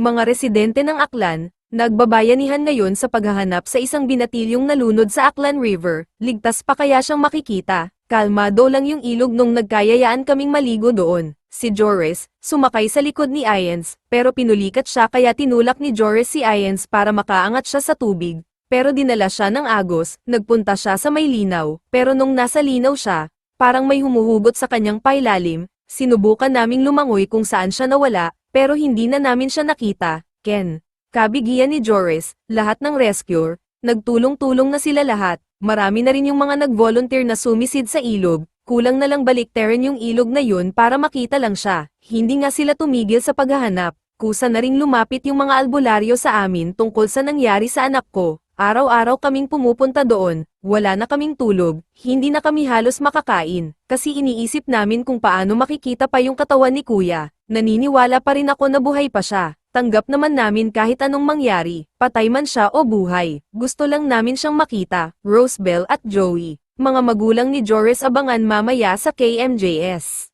Mga residente ng Aklan, nagbabayanihan ngayon sa paghahanap sa isang binatilyong nalunod sa Aklan River, ligtas pa kaya siyang makikita, kalmado lang yung ilog nung nagkayayaan kaming maligo doon. Si Joris, sumakay sa likod ni Ians, pero pinulikat siya kaya tinulak ni Joris si Ians para makaangat siya sa tubig. Pero dinala siya ng agos, nagpunta siya sa may linaw, pero nung nasa linaw siya, parang may humuhugot sa kanyang pailalim, sinubukan naming lumangoy kung saan siya nawala, pero hindi na namin siya nakita, Ken. Kabigyan ni Joris, lahat ng rescuer, nagtulong-tulong na sila lahat, marami na rin yung mga nag-volunteer na sumisid sa ilog, kulang na lang baliktarin yung ilog na yun para makita lang siya, hindi nga sila tumigil sa paghahanap, kusa na ring lumapit yung mga albularyo sa amin tungkol sa nangyari sa anak ko, araw-araw kaming pumupunta doon, wala na kaming tulog, hindi na kami halos makakain, kasi iniisip namin kung paano makikita pa yung katawan ni kuya, naniniwala pa rin ako na buhay pa siya. Tanggap naman namin kahit anong mangyari, patay man siya o buhay. Gusto lang namin siyang makita, Rosebell at Joey. Mga magulang ni Joris abangan mamaya sa KMJS.